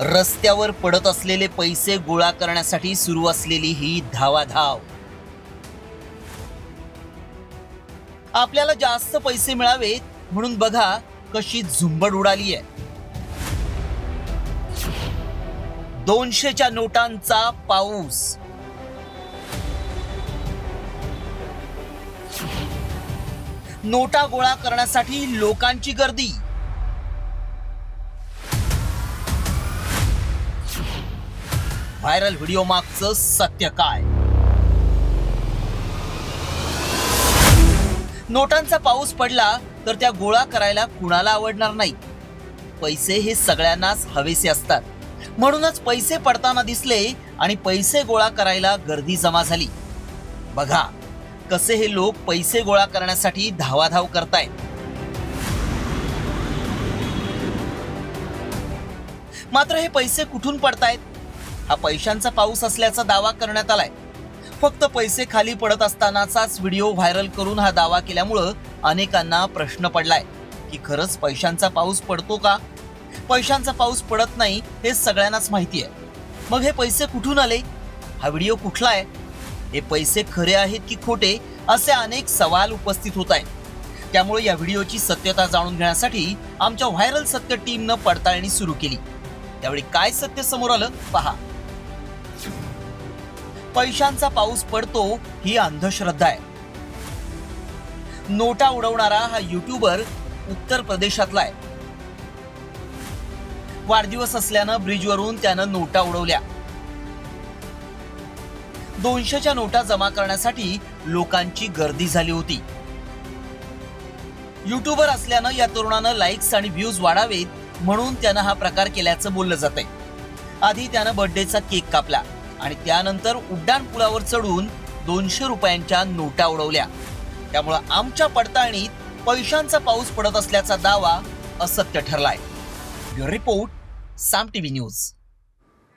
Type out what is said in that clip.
रस्त्यावर पडत असलेले पैसे गोळा करण्यासाठी सुरू असलेली ही धावाधाव. आपल्याला जास्त पैसे मिळावेत म्हणून बघा कशी झुंबड उडाली आहे दोनशेच्या नोटांचा पाऊस. नोटा गोळा करण्यासाठी लोकांची गर्दी. व्हायरल व्हिडिओ मागचं सत्य काय? नोटांचा पाऊस पडला तर त्या गोळा करायला कुणाला आवडणार नाही? पैसे हे सगळ्यांनाच हवेसे असतात. म्हणूनच पैसे पडताना दिसले आणि पैसे गोळा करायला गर्दी जमा झाली. बघा कसे हे लोक पैसे गोळा करण्यासाठी धावाधाव करतायत. मात्र हे पैसे कुठून पडतायत? हा पैशांचा पाऊस असल्याचा दावा करण्यात आलाय. फक्त पैसे खाली पडत असतानाचाच व्हिडिओ व्हायरल करून हा दावा केल्यामुळं अनेकांना प्रश्न पडलाय की खरंच पैशांचा पाऊस पडतो का? पैशांचा पाऊस पडत नाही हे सगळ्यांनाच माहिती आहे मग हे पैसे कुठून आले? हा व्हिडिओ कुठला आहे हे पैसे खरे आहेत की खोटे असे अनेक सवाल उपस्थित होत आहेत त्यामुळे या व्हिडिओची सत्यता जाणून घेण्यासाठी आमच्या व्हायरल सत्य टीमनं पडताळणी सुरू केली. त्यावेळी काय सत्य समोर आलं? पहा. पैशांचा पाऊस पडतो ही अंधश्रद्धा आहे. नोटा उडवणारा हा युट्यूबर उत्तर प्रदेशातला आहे. वाढदिवस असल्यानं ब्रिजवरून त्यानं नोटा उडवल्या. दोनशेच्या नोटा जमा करण्यासाठी लोकांची गर्दी झाली होती. युट्यूबर असल्यानं या तरुणानं लाईक्स आणि व्ह्यूज वाढावेत म्हणून त्यानं हा प्रकार केल्याचं बोललं जातंय. आधी त्यानं बर्थडेचा केक कापला आणि त्यानंतर उड्डाण पुलावर चढून दोनशे रुपयांच्या नोटा उडवल्या. त्यामुळं आमच्या पडताळणीत पैशांचा पाऊस पडत असल्याचा दावा असत्य ठरलाय. Report Saam TV news.